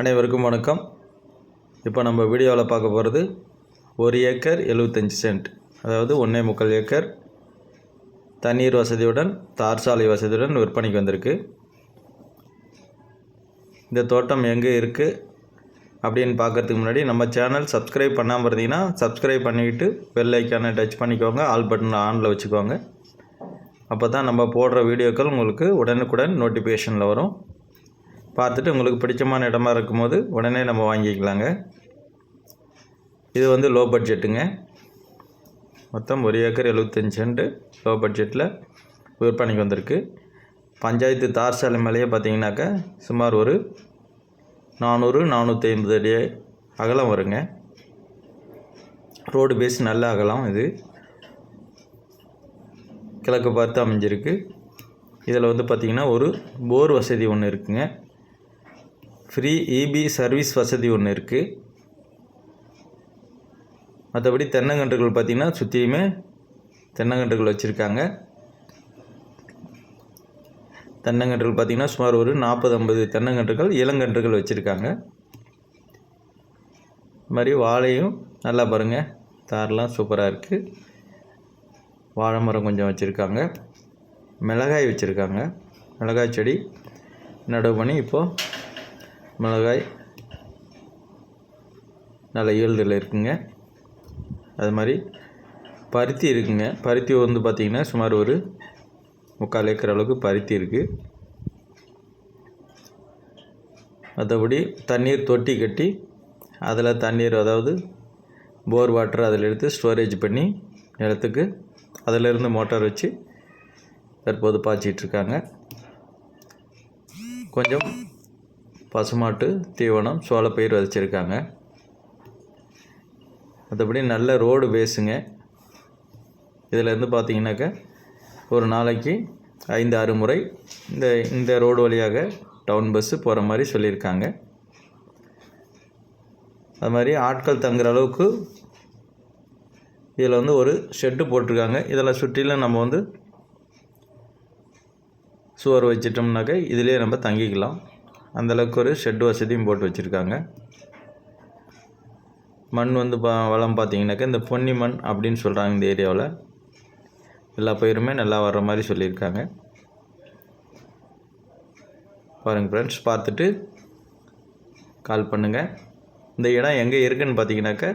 அனைவருக்கும் வணக்கம். இப்போ நம்ம வீடியோவில் பார்க்க போகிறது ஒரு ஏக்கர் எழுபத்தஞ்சி சென்ட். அதாவது ஒன்றே முக்கால் ஏக்கர் தண்ணீர் வசதியுடன் தார் சாலை வசதியுடன் விற்பனைக்கு வந்திருக்கு. இந்த தோட்டம் எங்கே இருக்குது அப்படின்னு பார்க்கறதுக்கு முன்னாடி நம்ம சேனல் சப்ஸ்கிரைப் பண்ணாமல் இருந்தீங்கன்னா சப்ஸ்கிரைப் பண்ணிக்கிட்டு பெல் ஐக்கானை டச் பண்ணிக்கோங்க. ஆல் பட்டன் ஆனில் வச்சுக்கோங்க. அப்போ தான் நம்ம போடுற வீடியோக்கள் உங்களுக்கு உடனுக்குடன் நோட்டிஃபிகேஷனில் வரும். பார்த்துட்டு உங்களுக்கு பிடிச்சமான இடமா இருக்கும்போது உடனே நம்ம வாங்கிக்கலாங்க. இது வந்து லோ பட்ஜெட்டுங்க மொத்தம் ஒரு ஏக்கர் எழுபத்தஞ்சு சென்ட் லோ பட்ஜெட்டில் விற்பனைக்கு வந்திருக்கு. பஞ்சாயத்து தார் சாலை மேலேயே பார்த்தீங்கன்னாக்கா சுமார் ஒரு நானூறு நானூற்றி ஐம்பது அடி அகலம் வருங்க. ரோடு பேஸ் நல்ல அகலம் இது. கிழக்கு பார்த்து அமைஞ்சிருக்கு. இதில் வந்து பார்த்திங்கன்னா ஒரு போர் வசதி ஒன்று இருக்குங்க. ஃப்ரீ இபி சர்வீஸ் வசதி ஒன்று இருக்குது மற்றபடி தென்னங்கன்றுகள் பார்த்திங்கன்னா சுற்றியுமே தென்னங்கன்றுகள் வச்சுருக்காங்க. தென்னங்கன்றுகள் பார்த்திங்கன்னா சுமார் ஒரு நாற்பது ஐம்பது தென்னங்கன்றுகள் இளங்கன்றுகள் வச்சுருக்காங்க. இது மாதிரி வாழையும் நல்லா பாருங்கள் தாரெலாம் சூப்பராக இருக்குது வாழை மரம் கொஞ்சம் வச்சுருக்காங்க. மிளகாய் வச்சுருக்காங்க. மிளகாய் செடி நடவு பண்ணி இப்போது மிளகாய் நல்ல ஈல்டில் இருக்குங்க. அது மாதிரி பருத்தி இருக்குங்க. பருத்தி வந்து பார்த்திங்கன்னா சுமார் ஒரு முக்கால் ஏக்கர் அளவுக்கு பருத்தி இருக்குது மற்றபடி தண்ணீர் தொட்டி கட்டி அதில் தண்ணீர் அதாவது போர் வாட்டர் அதில் எடுத்து ஸ்டோரேஜ் பண்ணி நிலத்துக்கு அதிலிருந்து மோட்டார் வச்சு தற்போது பாய்ச்சிட்ருக்காங்க கொஞ்சம் பசுமாட்டு தீவனம் சோளப்பயிர் விதைச்சிருக்காங்க மற்றபடி நல்ல ரோடு பேஸுங்க. இதிலேருந்து பார்த்தீங்கன்னாக்கா ஒரு நாளைக்கு ஐந்து ஆறு முறை இந்த இந்த ரோடு வழியாக டவுன் பஸ்ஸு போகிற மாதிரி சொல்லியிருக்காங்க. அது மாதிரி ஆட்கள் தங்குற அளவுக்கு இதில் வந்து ஒரு ஷெட்டு போட்டிருக்காங்க. இதில் சுற்றிலும் நம்ம வந்து சுவர் வச்சிட்டோம்னாக்க இதிலே நம்ம தங்கிக்கலாம். அந்தளவுக்கு ஒரு ஷெட் வசதியும் போட்டு வச்சுருக்காங்க. மண் வந்து பா வளம் பார்த்திங்கனாக்கா இந்த பொன்னி மண் அப்படின்னு சொல்கிறாங்க இந்த ஏரியாவில். எல்லா பயிருமே நல்லா வர்ற மாதிரி சொல்லியிருக்காங்க. பாருங்கள் ஃப்ரெண்ட்ஸ் பார்த்துட்டு கால் பண்ணுங்கள் இந்த இடம் எங்கே இருக்குதுன்னு பார்த்தீங்கன்னாக்கா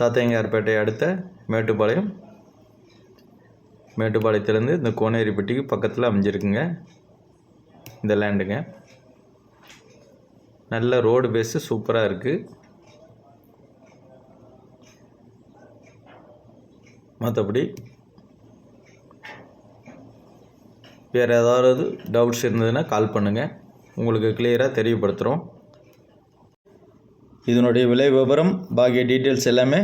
தாத்தையங்கார்பேட்டை அடுத்த மேட்டுப்பாளையம். மேட்டுப்பாளையத்துலேருந்து இந்த கோனேரிப்பட்டிக்கு பக்கத்தில் அமைஞ்சிருக்குங்க. இந்த லேண்டுங்க நல்ல ரோடு பேஸு சூப்பராக இருக்குது மற்றபடி வேறு ஏதாவது டவுட்ஸ் இருந்ததுன்னா கால் பண்ணுங்கள் உங்களுக்கு கிளியராக தெரியப்படுத்துகிறோம் இதனுடைய விலை விவரம் பாக்கிய டீட்டெயில்ஸ் எல்லாமே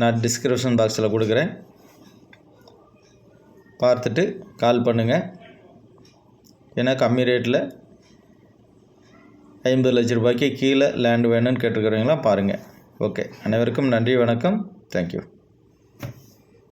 நான் டிஸ்கிரிப்ஷன் பாக்ஸில் கொடுக்குறேன். பார்த்துட்டு கால் பண்ணுங்கள் ஏன்னா கம்மி ரேட்டில் ஐம்பது லட்ச ரூபாய்க்கு கீழே லேண்ட் வேணும்னு கேட்டுருக்குறீங்களா பாருங்கள் ஓகே அனைவருக்கும் நன்றி வணக்கம். தேங்க்யூ